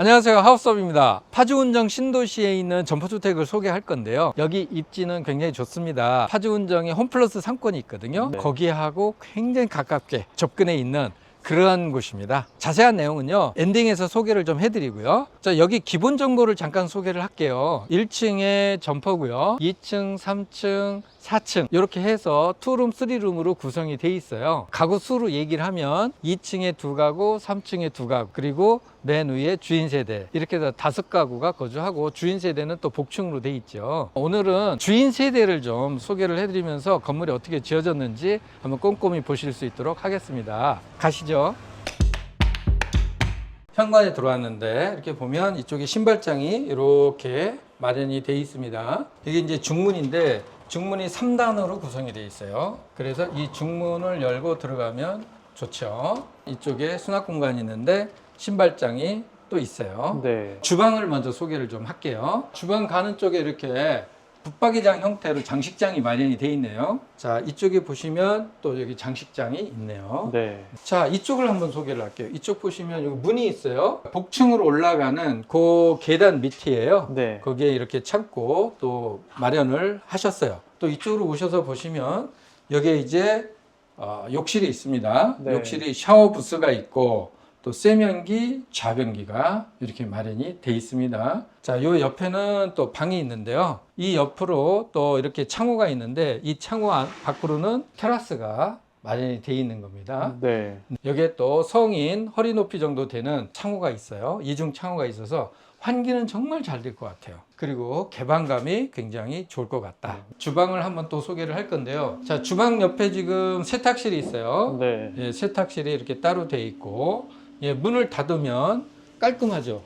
안녕하세요. 하우스업입니다. 파주운정 신도시에 있는 점포주택을 소개할 건데요. 여기 입지는 굉장히 좋습니다. 파주운정에 홈플러스 상권이 있거든요. 네. 거기하고 굉장히 가깝게 접근해 있는 그러한 곳입니다. 자세한 내용은요 엔딩에서 소개를 좀 해드리고요. 자 여기 기본 정보를 잠깐 소개를 할게요. 1층에 점포고요. 2층 3층 4층. 이렇게 해서 투룸 쓰리룸으로 구성이 돼 있어요. 가구 수로 얘기를 하면 2층에 두 가구 3층에 두 가구 그리고 맨 위에 주인 세대. 이렇게 해서 다섯 가구가 거주하고 주인 세대는 또 복층으로 돼 있죠. 오늘은 주인 세대를 좀 소개를 해드리면서 건물이 어떻게 지어졌는지 한번 꼼꼼히 보실 수 있도록 하겠습니다. 가시죠. 현관에 들어왔는데 이렇게 보면 이쪽에 신발장이 이렇게 마련이 돼 있습니다. 이게 이제 중문인데 중문이 3단으로 구성이 돼 있어요. 그래서 이 중문을 열고 들어가면 좋죠. 이쪽에 수납 공간이 있는데 신발장이 또 있어요. 네. 주방을 먼저 소개를 좀 할게요. 주방 가는 쪽에 이렇게 붙박이장 형태로 장식장이 마련이 돼 있네요. 자, 이쪽에 보시면 또 여기 장식장이 있네요. 네. 자, 이쪽을 한번 소개를 할게요. 이쪽 보시면 여기 문이 있어요. 복층으로 올라가는 그 계단 밑이에요. 네. 거기에 이렇게 창고 또 마련을 하셨어요. 또 이쪽으로 오셔서 보시면 여기에 이제 어, 욕실이 있습니다. 네. 욕실이 샤워 부스가 있고 또 세면기, 좌변기가 이렇게 마련이 돼 있습니다. 자, 요 옆에는 또 방이 있는데요. 이 옆으로 또 이렇게 창호가 있는데 이 창호 안- 밖으로는 테라스가 마련이 돼 있는 겁니다. 네. 여기에 또 성인 허리 높이 정도 되는 창호가 있어요. 이중 창호가 있어서 환기는 정말 잘 될 것 같아요. 그리고 개방감이 굉장히 좋을 것 같다. 주방을 한번 또 소개를 할 건데요. 자, 주방 옆에 지금 세탁실이 있어요. 네. 예, 세탁실이 이렇게 따로 돼 있고, 예, 문을 닫으면 깔끔하죠.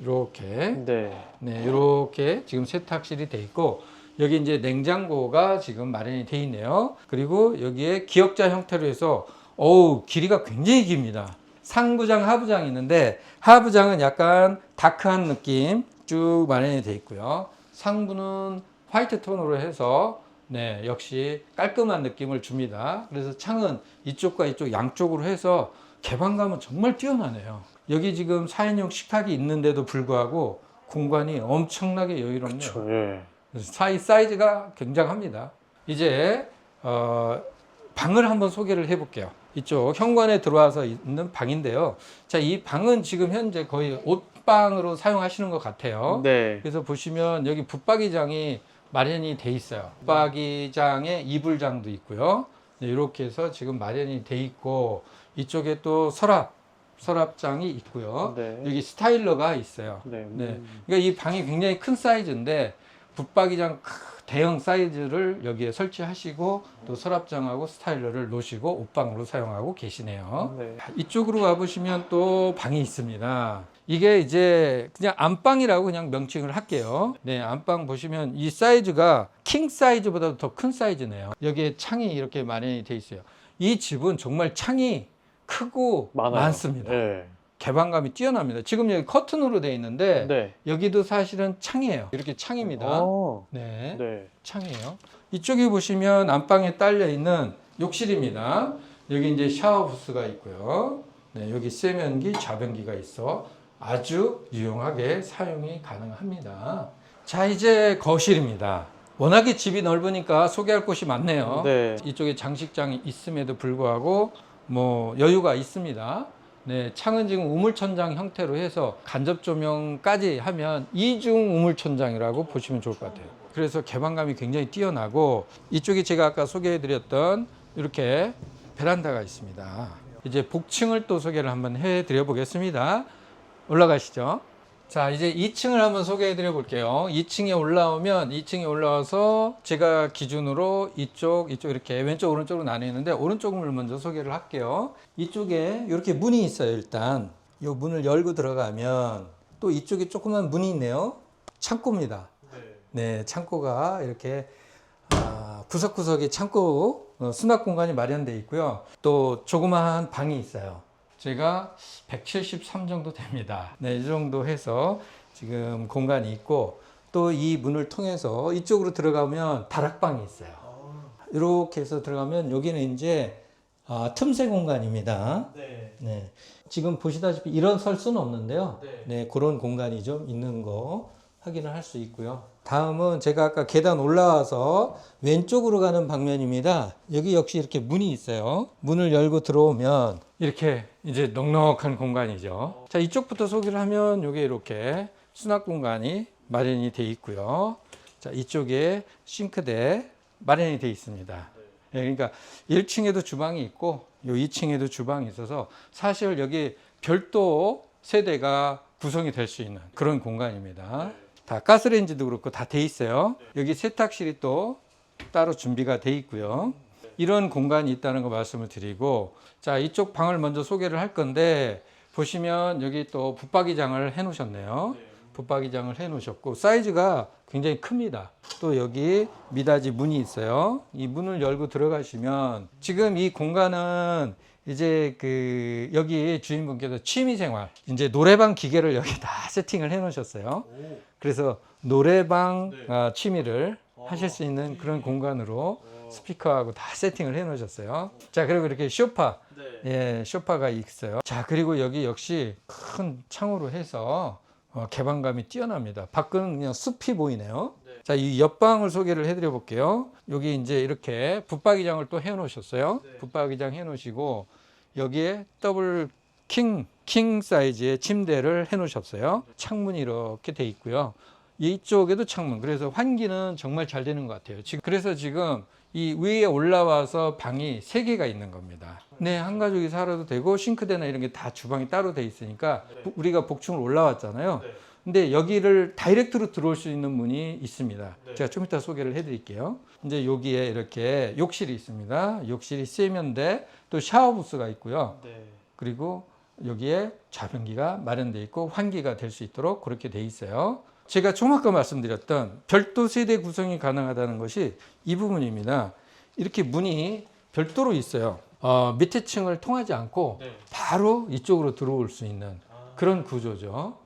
이렇게. 네. 네, 이렇게 지금 세탁실이 돼 있고 여기 이제 냉장고가 지금 마련이 돼 있네요. 그리고 여기에 기역자 형태로 해서 어우 길이가 굉장히 깁니다. 상부장, 하부장이 있는데 하부장은 약간 다크한 느낌 쭉 마련이 돼 있고요. 상부는 화이트 톤으로 해서 네, 역시 깔끔한 느낌을 줍니다. 그래서 창은 이쪽과 이쪽 양쪽으로 해서 개방감은 정말 뛰어나네요. 여기 지금 4인용 식탁이 있는데도 불구하고 공간이 엄청나게 여유롭네요. 저, 예. 사이 사이즈가 굉장합니다. 이제 어, 방을 한번 소개를 해볼게요. 이쪽 현관에 들어와서 있는 방인데요. 자, 이 방은 지금 현재 거의 옷방으로 사용하시는 것 같아요. 네. 그래서 보시면 여기 붙박이장이 마련이 돼 있어요. 붙박이장에 이불장도 있고요. 네, 이렇게 해서 지금 마련이 돼 있고 이쪽에 또 서랍 서랍장이 있고요. 네. 여기 스타일러가 있어요. 네. 네. 그러니까 이 방이 굉장히 큰 사이즈인데 붙박이장 크- 대형 사이즈를 여기에 설치하시고 또 서랍장하고 스타일러를 놓으시고 옷방으로 사용하고 계시네요. 네. 이쪽으로 와보시면 또 방이 있습니다. 이게 이제 그냥 안방이라고 그냥 명칭을 할게요. 네, 안방 보시면 이 사이즈가 킹 사이즈보다 더큰 사이즈네요. 여기에 창이 이렇게 마련이 돼 있어요. 이 집은 정말 창이 크고 많아요. 많습니다. 네. 개방감이 뛰어납니다. 지금 여기 커튼으로 돼 있는데 네. 여기도 사실은 창이에요. 이렇게 창입니다. 어. 네, 네. 창이에요. 이쪽에 보시면 안방에 딸려 있는 욕실입니다. 여기 이제 샤워 부스가 있고요. 네, 여기 세면기, 좌변기가 있어 아주 유용하게 사용이 가능합니다. 자, 이제 거실입니다. 워낙에 집이 넓으니까 소개할 곳이 많네요. 네. 이쪽에 장식장이 있음에도 불구하고 뭐 여유가 있습니다. 네, 창은 지금 우물천장 형태로 해서 간접 조명까지 하면 이중 우물천장이라고 보시면 좋을 것 같아요. 그래서 개방감이 굉장히 뛰어나고 이쪽에 제가 아까 소개해드렸던 이렇게 베란다가 있습니다. 이제 복층을 또 소개를 한번 해드려 보겠습니다. 올라가시죠. 자, 이제 2층을 한번 소개해 드려 볼게요. 2층에 올라오면 2층에 올라와서 제가 기준으로 이쪽, 이쪽 이렇게 왼쪽, 오른쪽으로 나뉘어 있는데 오른쪽을 먼저 소개를 할게요. 이쪽에 이렇게 문이 있어요, 일단. 이 문을 열고 들어가면 또 이쪽에 조그만 문이 있네요. 창고입니다. 네, 창고가 이렇게 아, 구석구석에 창고 어, 수납 공간이 마련되어 있고요. 또 조그마한 방이 있어요. 제가 173 정도 됩니다. 네, 이 정도 해서 지금 공간이 있고 또 이 문을 통해서 이쪽으로 들어가면 다락방이 있어요. 이렇게 해서 들어가면 여기는 이제 아, 틈새 공간입니다. 네. 네. 지금 보시다시피 이런 설 수는 없는데요. 네. 네, 그런 공간이 좀 있는 거 확인을 할 수 있고요. 다음은 제가 아까 계단 올라와서 왼쪽으로 가는 방면입니다. 여기 역시 이렇게 문이 있어요. 문을 열고 들어오면 이렇게 이제 넉넉한 공간이죠. 자, 이쪽부터 소개를 하면 여기 이렇게 수납 공간이 마련이 돼 있고요. 자, 이쪽에 싱크대 마련이 돼 있습니다. 예, 그러니까 1층에도 주방이 있고 요 2층에도 주방이 있어서 사실 여기 별도 세대가 구성이 될 수 있는 그런 공간입니다. 다 가스레인지도 그렇고 다 돼 있어요. 여기 세탁실이 또 따로 준비가 돼 있고요. 이런 공간이 있다는 거 말씀을 드리고 자 이쪽 방을 먼저 소개를 할 건데 보시면 여기 또 붙박이장을 해 놓으셨네요. 붙박이장을 해 놓으셨고 사이즈가 굉장히 큽니다. 또 여기 미닫이 문이 있어요. 이 문을 열고 들어가시면 지금 이 공간은 이제 그 여기 주인분께서 취미 생활 이제 노래방 기계를 여기 다 세팅을 해 놓으셨어요. 그래서 노래방 아, 취미를 하실 수 있는 그런 공간으로 스피커하고 다 세팅을 해 놓으셨어요. 자, 그리고 이렇게 쇼파. 예, 쇼파가 있어요. 자, 그리고 여기 역시 큰 창으로 해서 어, 개방감이 뛰어납니다. 밖은 그냥 숲이 보이네요. 자, 이 옆방을 소개를 해드려 볼게요. 여기 이제 이렇게 붙박이장을 또 해 놓으셨어요. 붙박이장 해 놓으시고 여기에 더블 킹, 킹 사이즈의 침대를 해 놓으셨어요. 창문이 이렇게 돼 있고요. 이쪽에도 창문. 그래서 환기는 정말 잘 되는 것 같아요. 지금 그래서 지금 이 위에 올라와서 방이 세 개가 있는 겁니다. 네, 한 가족이 살아도 되고 싱크대나 이런 게 다 주방이 따로 돼 있으니까 부- 우리가 복층을 올라왔잖아요. 근데 여기를 다이렉트로 들어올 수 있는 문이 있습니다. 제가 좀 이따 소개를 해드릴게요. 이제 여기에 이렇게 욕실이 있습니다. 욕실이 세면대, 또 샤워 부스가 있고요. 그리고 여기에 좌변기가 마련되어 있고 환기가 될 수 있도록 그렇게 돼 있어요. 제가 좀 아까 말씀드렸던 별도 세대 구성이 가능하다는 것이 이 부분입니다. 이렇게 문이 별도로 있어요. 어, 밑에 층을 통하지 않고 바로 이쪽으로 들어올 수 있는 그런 구조죠.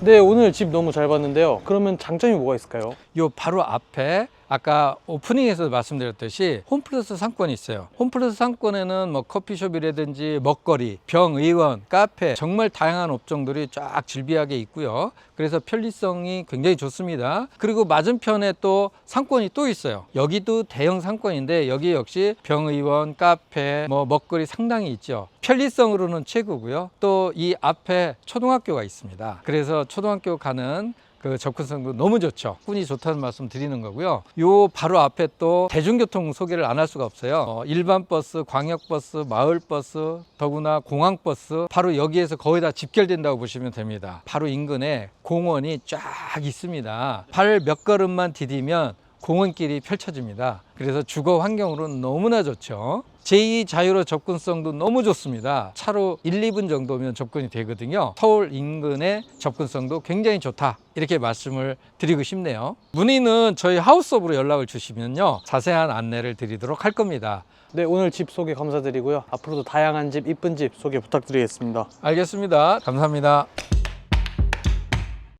네, 오늘 집 너무 잘 봤는데요. 그러면 장점이 뭐가 있을까요? 요 바로 앞에 아까 오프닝에서 말씀드렸듯이 홈플러스 상권이 있어요. 홈플러스 상권에는 뭐 커피숍이라든지 먹거리, 병의원, 카페 정말 다양한 업종들이 쫙 질비하게 있고요. 그래서 편리성이 굉장히 좋습니다. 그리고 맞은편에 또 상권이 또 있어요. 여기도 대형 상권인데 여기 역시 병의원, 카페, 뭐 먹거리 상당히 있죠. 편리성으로는 최고고요. 또 이 앞에 초등학교가 있습니다. 그래서 초등학교 가는 그 접근성도 너무 좋죠. 운이 좋다는 말씀 드리는 거고요. 요 바로 앞에 또 대중교통 소개를 안 할 수가 없어요. 어, 일반 버스, 광역버스, 마을버스, 더구나 공항버스 바로 여기에서 거의 다 집결된다고 보시면 됩니다. 바로 인근에 공원이 쫙 있습니다. 발 몇 걸음만 디디면 공원길이 펼쳐집니다. 그래서 주거 환경으로는 너무나 좋죠. 제2 자유로 접근성도 너무 좋습니다. 차로 1, 2분 정도면 접근이 되거든요. 서울 인근의 접근성도 굉장히 좋다. 이렇게 말씀을 드리고 싶네요. 문의는 저희 하우스업으로 연락을 주시면요. 자세한 안내를 드리도록 할 겁니다. 네, 오늘 집 소개 감사드리고요. 앞으로도 다양한 집, 이쁜 집 소개 부탁드리겠습니다. 알겠습니다. 감사합니다.